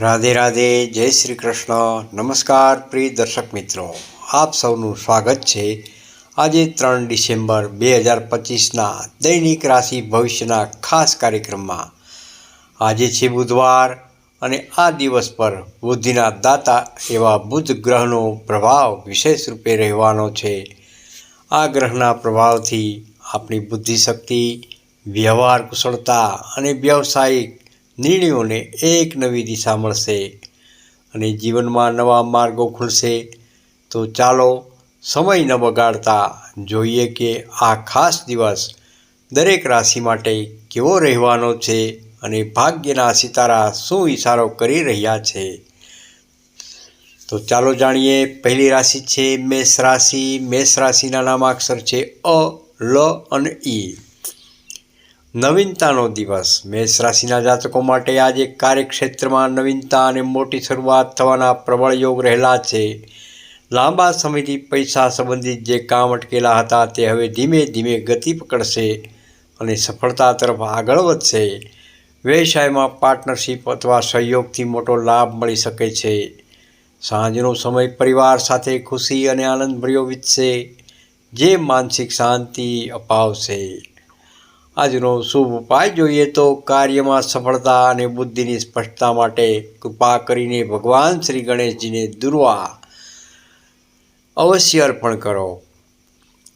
રાધે રાધે, જય શ્રી કૃષ્ણ. નમસ્કાર, પ્રિય દર્શક મિત્રો. આપ સૌનું સ્વાગત છે આજે ત્રણ ડિસેમ્બર બે હજાર પચીસના દૈનિક રાશિ ભવિષ્યના ખાસ કાર્યક્રમમાં. આજે છે બુધવાર અને આ દિવસ પર બુદ્ધિના દાતા એવા બુધ ગ્રહનો પ્રભાવ વિશેષ રૂપે રહેવાનો છે. આ ગ્રહના પ્રભાવથી આપણી બુદ્ધિશક્તિ, વ્યવહાર કુશળતા અને વ્યવસાયિક નિર્ણયોને એક નવી દિશા મળશે અને જીવનમાં નવા માર્ગો ખુલશે, તો ચાલો સમય ન બગાડતા જોઈએ કે આ ખાસ દિવસ દરેક રાશિ માટે કેવો રહેવાનો છે અને ભાગ્યના સિતારા શું ઇશારો કરી રહ્યા છે. તો ચાલો જાણીએ, પહેલી રાશિ છે મેષ રાશિ. મેષ રાશિના નામાક્ષર છે અ, લ અને ઈ. નવીનતાનો દિવસ. મેષ રાશિના જાતકો માટે આજે કાર્યક્ષેત્રમાં નવીનતા અને મોટી શરૂઆત થવાના પ્રબળ યોગ રહેલા છે. લાંબા સમયથી પૈસા સંબંધિત જે કામ અટકેલા હતા તે હવે ધીમે ધીમે ગતિ પકડશે અને સફળતા તરફ આગળ વધશે. વ્યવસાયમાં પાર્ટનરશિપ અથવા સહયોગથી મોટો લાભ મળી શકે છે. સાંજનો સમય પરિવાર સાથે ખુશી અને આનંદભર્યો વીતશે, જે માનસિક શાંતિ અપાવશે. આજનો શુભ ઉપાય જોઈએ તો કાર્યમાં સફળતા અને બુદ્ધિની સ્પષ્ટતા માટે કૃપા કરીને ભગવાન શ્રી ગણેશજીને દુર્વા અવશ્ય અર્પણ કરો.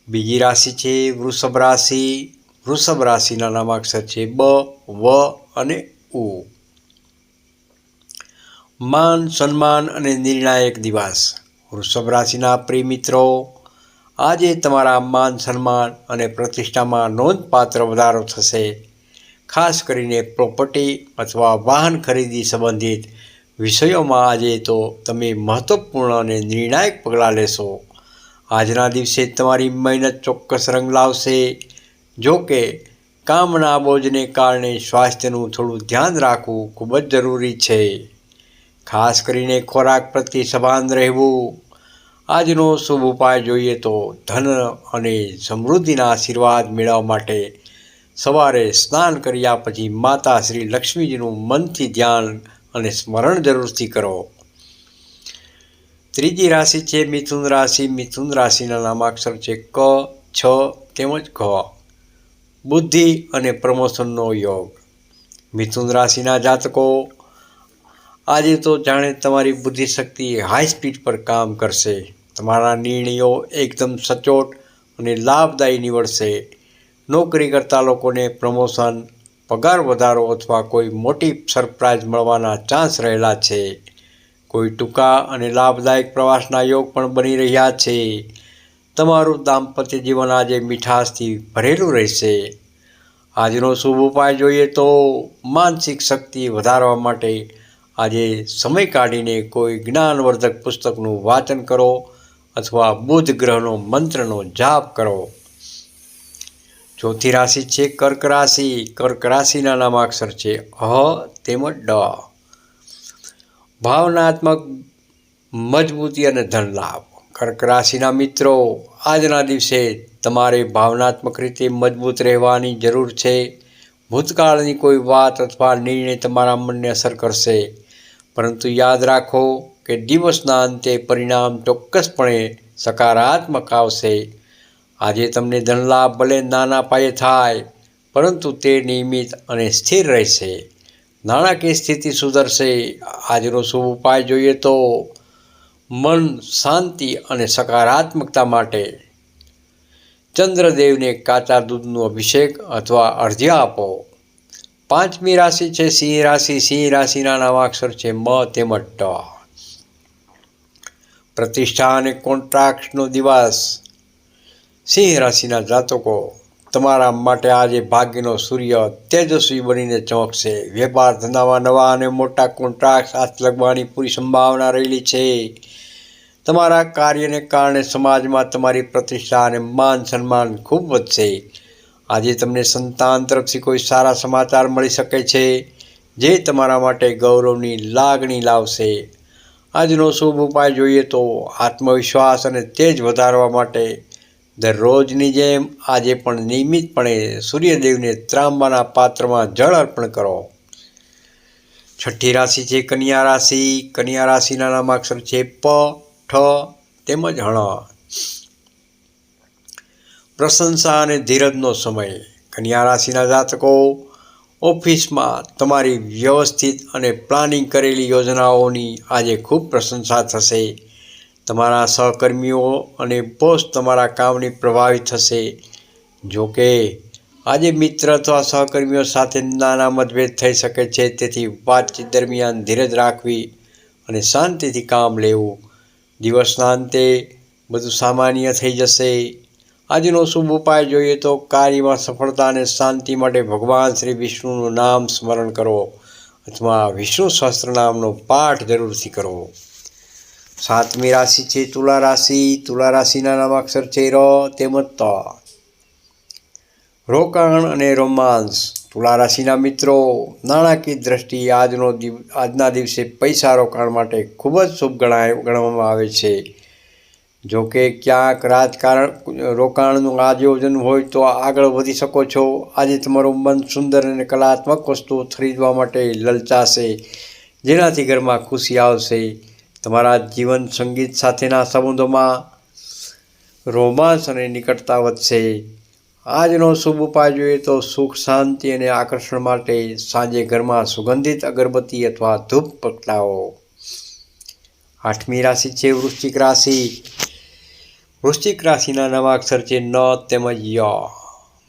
બીજી રાશિ છે વૃષભ રાશિ. વૃષભ રાશિના નામાક્ષર છે બ, વ અને ઉ. માન, સન્માન અને નિર્ણાયક દિવસ. વૃષભ રાશિના પ્રિય મિત્રો આજે તમારા માન સન્માન અને પ્રતિષ્ઠામાં નોંધપાત્ર વધારો થશે. ખાસ કરીને પ્રોપર્ટી અથવા વાહન ખરીદી સંબંધિત વિષયોમાં આજે તો તમે મહત્ત્વપૂર્ણ અને નિર્ણાયક પગલાં લેશો. આજના દિવસે તમારી મહેનત ચોક્કસ રંગ લાવશે. જો કે, કામના બોજને કારણે સ્વાસ્થ્યનું થોડું ધ્યાન રાખવું ખૂબ જ જરૂરી છે. ખાસ કરીને ખોરાક પ્રત્યે સભાન રહેવું. આજનો શુભ ઉપાય જોઈએ તો ધન અને સમૃદ્ધિના આશીર્વાદ મેળવવા માટે સવારે સ્નાન કર્યા પછી માતા શ્રી લક્ષ્મીજીનું મનથી ધ્યાન અને સ્મરણ જરૂરથી કરો. ત્રીજી રાશિ છે મિથુન રાશિ. મિથુન રાશિના નામાક્ષર છે ક, છ તેમજ ક બુદ્ધિ અને પ્રમોશનનો યોગ. મિથુન રાશિના જાતકો, આજે તો જાણે તમારી બુદ્ધિશક્તિ હાઈ સ્પીડ પર કામ કરશે. તમારા નિર્ણયો એકદમ સચોટ અને લાભદાયી નીવડશે. નોકરી કરતા લોકોને પ્રમોશન, પગાર વધારો અથવા કોઈ મોટી સરપ્રાઇઝ મળવાના ચાન્સ રહેલા છે. કોઈ ટૂંકા અને લાભદાયક પ્રવાસના યોગ પણ બની રહ્યા છે. તમારું દાંપત્ય જીવન આજે મીઠાશથી ભરેલું રહેશે. આજનો શુભ ઉપાય જોઈએ તો માનસિક શક્તિ વધારવા માટે આજે સમય કાઢીને કોઈ જ્ઞાનવર્ધક પુસ્તકનું વાંચન કરો. અથવા બુધ ગ્રહનો મંત્રનો જાપ કરો. ચોથી રાશિ છે કર્ક રાશિ. કર્ક રાશિના નામાક્ષર છે અહ તેમજ ડ. ભાવનાત્મક, મજબૂતી અને ધન લાભ કર્ક રાશિના મિત્રો, આજના દિવસે તમારે ભાવનાત્મક રીતે મજબૂત રહેવાની જરૂર છે. ભૂતકાળની કોઈ વાત અથવા નિર્ણય તમારા મનને અસર કરશે. પરંતુ યાદ રાખો કે દિવસના અંતે પરિણામ ચોક્કસપણે સકારાત્મક આવશે. આજે તમને ધનલાભ ભલે નાના પાયે થાય, પરંતુ તે નિયમિત અને સ્થિર રહેશે. નાણાકીય સ્થિતિ સુધરશે. આજનો શુભ ઉપાય જોઈએ તો મન શાંતિ અને સકારાત્મકતા માટે. ચંદ્રદેવને કાચા દૂધનો અભિષેક અથવા અર્ધ્ય આપો. પાંચમી રાશિ છે સિંહ રાશિ. સિંહ રાશિના નામાક્ષર છે મ તેમજ ટ. પ્રતિષ્ઠા અને કોન્ટ્રાક્ટનો દિવસ. સિંહ રાશિના જાતકો, તમારા માટે આજે ભાગ્યનો સૂર્ય તેજસ્વી બનીને ચમકશે. વેપાર ધંધામાં નવા અને મોટા કોન્ટ્રાક્ટ હાથ લગવાની પૂરી સંભાવના રહેલી છે. તમારા કાર્યને કારણે સમાજમાં તમારી પ્રતિષ્ઠા અને માન સન્માન ખૂબ વધશે. આજે તમને સંતાન તરફથી કોઈ સારા સમાચાર મળી શકે છે, જે તમારા માટે ગૌરવની લાગણી લાવશે. આજનો શુભ ઉપાય જોઈએ તો આત્મવિશ્વાસ અને તેજ વધારવા માટે દરરોજની જેમ આજે પણ નિયમિતપણે સૂર્યદેવને ત્રાંબાના પાત્રમાં જળ અર્પણ કરો. છઠ્ઠી રાશિ છે કન્યા રાશિ. કન્યા રાશિના નામાક્ષર છે પ, ઠ તેમજ હણ પ્રશંસા અને ધીરજનો સમય. કન્યા રાશિના જાતકો ઓફિસમાં તમારી વ્યવસ્થિત અને પ્લાનિંગ કરેલી યોજનાઓની આજે ખૂબ પ્રશંસા થશે. તમારા સહકર્મીઓ અને બોસ તમારા કામની પ્રભાવિત થશે. જોકે, આજે મિત્ર અથવા સહકર્મીઓ સાથે નાના મતભેદ થઈ શકે છે, તેથી વાતચીત દરમિયાન ધીરજ રાખવી અને શાંતિથી કામ લેવું. દિવસના અંતે બધું સામાન્ય થઈ જશે. આજનો શુભ ઉપાય જોઈએ તો કાર્યમાં સફળતા અને શાંતિ માટે ભગવાન શ્રી વિષ્ણુનું નામ સ્મરણ કરો અથવા વિષ્ણુ સહસ્ત્ર નામનો પાઠ જરૂરથી કરવો સાતમી રાશિ છે તુલા રાશિ. તુલા રાશિના નામાક્ષર છે ર, તેમજ ત. રોકાણ અને રોમાન્સ તુલા રાશિના મિત્રો, નાણાકીય દ્રષ્ટિએ આજનો દિવ, આજના દિવસે પૈસા રોકાણ માટે ખૂબ જ શુભ ગણાય, ગણવામાં આવે છે. જો કે ક્યાંક રાજકારણ, રોકાણનું આયોજન હોય તો આગળ વધી શકો છો. આજે તમારું મન સુંદર અને કલાત્મક વસ્તુઓ ખરીદવા માટે લલચાશે, જેનાથી ઘરમાં ખુશી આવશે. તમારા જીવન સંગીત સાથેના સંબંધોમાં રોમાંસ અને નિકટતા વધશે. આજનો શુભ ઉપાય જોઈએ તો સુખ, શાંતિ અને આકર્ષણ માટે સાંજે ઘરમાં સુગંધિત અગરબત્તી અથવા ધૂપ પકડાવો આઠમી રાશિ છે વૃશ્ચિક રાશિ. વૃશ્ચિક રાશિના નવા અક્ષર છે ન તેમજ ય.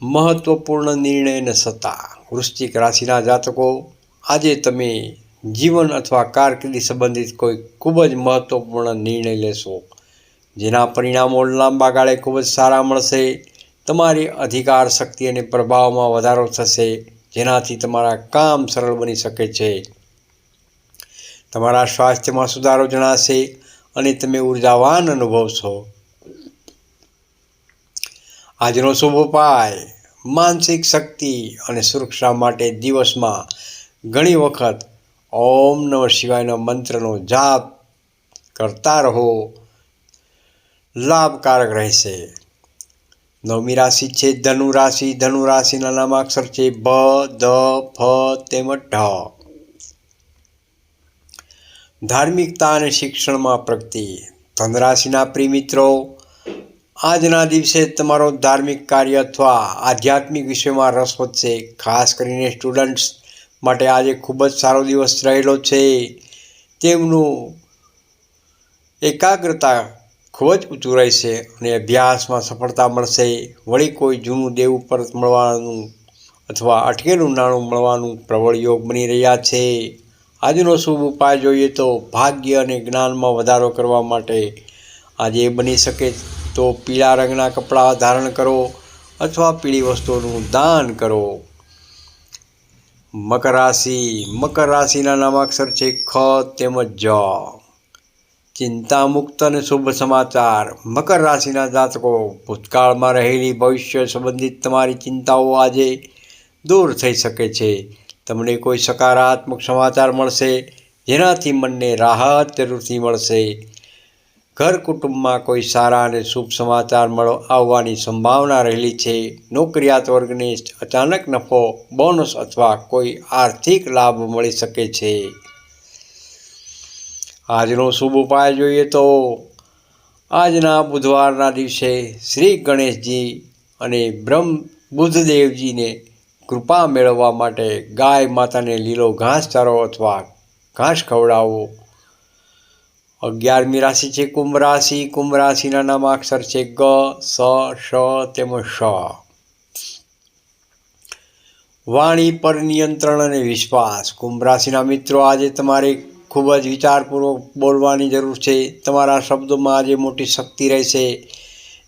મહત્વપૂર્ણ નિર્ણય અને સત્તા. વૃશ્ચિક રાશિના જાતકો, આજે તમે જીવન અથવા કારકિર્દી સંબંધિત કોઈ ખૂબ જ મહત્વપૂર્ણ નિર્ણય લેશો, જેના પરિણામો લાંબા ગાળે ખૂબ જ સારા મળશે, તમારી અધિકાર શક્તિ અને પ્રભાવમાં વધારો થશે, જેનાથી તમારા કામ સરળ બની શકે છે. તમારા સ્વાસ્થ્યમાં સુધારો જણાશે અને તમે ઉર્જાવાન અનુભવશો. આજનો શુભ ઉપાય, માનસિક શક્તિ અને સુરક્ષા માટે દિવસમાં ઘણી વખત ઓમ નમઃ શિવાયના મંત્રનો જાપ કરતા રહો. લાભકારક રહેશે. નવમી રાશિ છે ધનુ રાશિ. ધનુ રાશિના નામાક્ષર છે ભ ધ ફ તેમજ ઢ. ધાર્મિકતા અને શિક્ષણમાં પ્રગતિ. ધન રાશિના પ્રિય મિત્રો આજના દિવસે તમારો ધાર્મિક કાર્ય અથવા આધ્યાત્મિક વિષયમાં રસ વધશે. ખાસ કરીને સ્ટુડન્ટ્સ માટે આજે ખૂબ જ સારો દિવસ રહેલો છે. તેમનું એકાગ્રતા ખૂબ જ ઊંચું રહેશે અને અભ્યાસમાં સફળતા મળશે. વળી કોઈ જૂનું દેવું પરત મળવાનું અથવા અટકેલું નાણું મળવાનું પ્રબળ યોગ બની રહ્યા છે. આજનો શુભ ઉપાય જોઈએ તો ભાગ્ય અને જ્ઞાનમાં વધારો કરવા માટે આજે બની શકે તો પીળા રંગના કપડાં ધારણ કરો અથવા પીળી વસ્તુઓનું દાન કરો. મકર રાશિ, મકર રાશિના નામાક્ષર છે ખ તેમજ જ ચિંતામુક્ત અને શુભ સમાચાર. મકર રાશિના જાતકો, ભૂતકાળમાં રહેલી ભવિષ્ય સંબંધિત તમારી ચિંતાઓ આજે દૂર થઈ શકે છે. તમને કોઈ સકારાત્મક સમાચાર મળશે, જેનાથી મનને રાહત જરૂરથી મળશે. ઘર કુટુંબમાં કોઈ સારા અને શુભ સમાચાર મળો આવવાની સંભાવના રહેલી છે. નોકરિયાત વર્ગને અચાનક નફો, બોનસ અથવા કોઈ આર્થિક લાભ મળી શકે છે. આજનો શુભ ઉપાય જોઈએ તો આજના બુધવારના દિવસે શ્રી ગણેશજી અને બ્રહ્મ બુદ્ધદેવજીને કૃપા મેળવવા માટે ગાય માતાને લીલો ઘાસચારો અથવા ઘાસ ખવડાવો. અગિયારમી રાશિ છે કુંભ રાશિ. કુંભ રાશિના નામાક્ષર છે ગ, સ શ તેમજ શ વાણી પર નિયંત્રણ અને વિશ્વાસ. કુંભ રાશિના મિત્રો, આજે તમારે ખૂબ જ વિચારપૂર્વક બોલવાની જરૂર છે. તમારા શબ્દોમાં આજે મોટી શક્તિ રહેશે.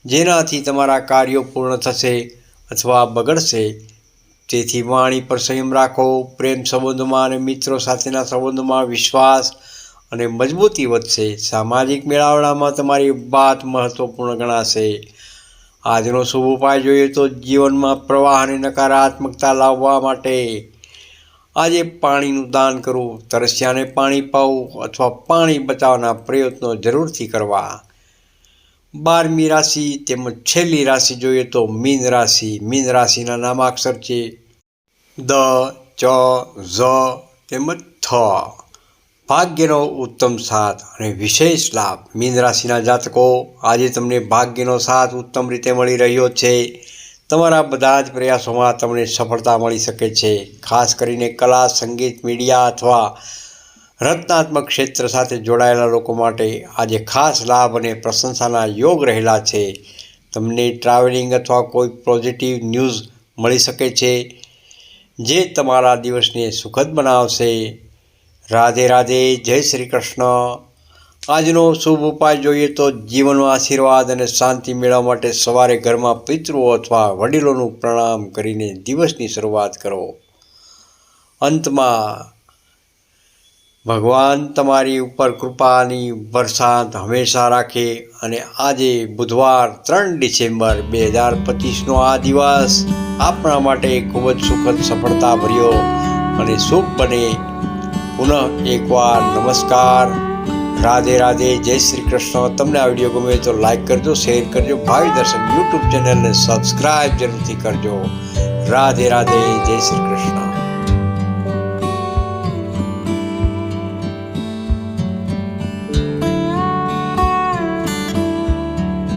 જેનાથી તમારા કાર્યો પૂર્ણ થશે અથવા બગડશે. તેથી વાણી પર સંયમ રાખો. પ્રેમ સંબંધોમાં અને મિત્રો સાથેના સંબંધોમાં વિશ્વાસ અને મજબૂતી વધશે. સામાજિક મેળાવડામાં તમારી વાત મહત્વપૂર્ણ ગણાશે. આજનો શુભ ઉપાય જોઈએ તો જીવનમાં પ્રવાહ અને નકારાત્મકતા લાવવા માટે. આજે પાણીનું દાન કરવું તરસ્યાને પાણી પાવું અથવા પાણી બચાવવાના પ્રયત્નો જરૂરથી કરવા. બારમી રાશિ તેમજ છેલ્લી રાશિ જોઈએ તો મીન રાશિ. મીન રાશિના નામાક્ષર છે દ, ચ, ઝ તેમજ થ. ભાગ્યનો ઉત્તમ સાથ અને વિશેષ લાભ મીન રાશિના જાતકો, આજે તમને ભાગ્યનો સાથ ઉત્તમ રીતે મળી રહ્યો છે. તમારા બધા જ પ્રયાસોમાં તમને સફળતા મળી શકે છે. ખાસ કરીને કલા, સંગીત, મીડિયા અથવા રચનાત્મક ક્ષેત્ર સાથે જોડાયેલા લોકો માટે આજે ખાસ લાભ અને પ્રશંસાના યોગ રહેલા છે. તમને ટ્રાવેલિંગ અથવા કોઈ પોઝિટિવ ન્યૂઝ મળી શકે છે, જે તમારા દિવસને સુખદ બનાવશે. રાધે રાધે, જય શ્રી કૃષ્ણ. આજનો શુભ ઉપાય જોઈએ તો જીવનનો આશીર્વાદ અને શાંતિ મેળવવા માટે સવારે ઘરમાં પિતૃઓ અથવા વડીલોનું પ્રણામ કરીને દિવસની શરૂઆત કરો. અંતમાં, ભગવાન તમારી ઉપર કૃપાની વરસાદ હંમેશા રાખે અને આજે બુધવાર ત્રણ ડિસેમ્બર બે હજાર પચીસનો આ દિવસ આપણા માટે ખૂબ જ સુખદ સફળતા ભર્યો અને શુભ બને પુનઃ એકવાર નમસ્કાર. રાધે રાધે, જય શ્રી કૃષ્ણ. તમને આ વીડિયો ગમે તો લાઈક કરજો શેર કરજો, ભાવિ દર્શન યુટ્યુબ ચેનલને સબસ્ક્રાઈબ જરૂરથી કરજો. રાધે રાધે, જય શ્રી કૃષ્ણ.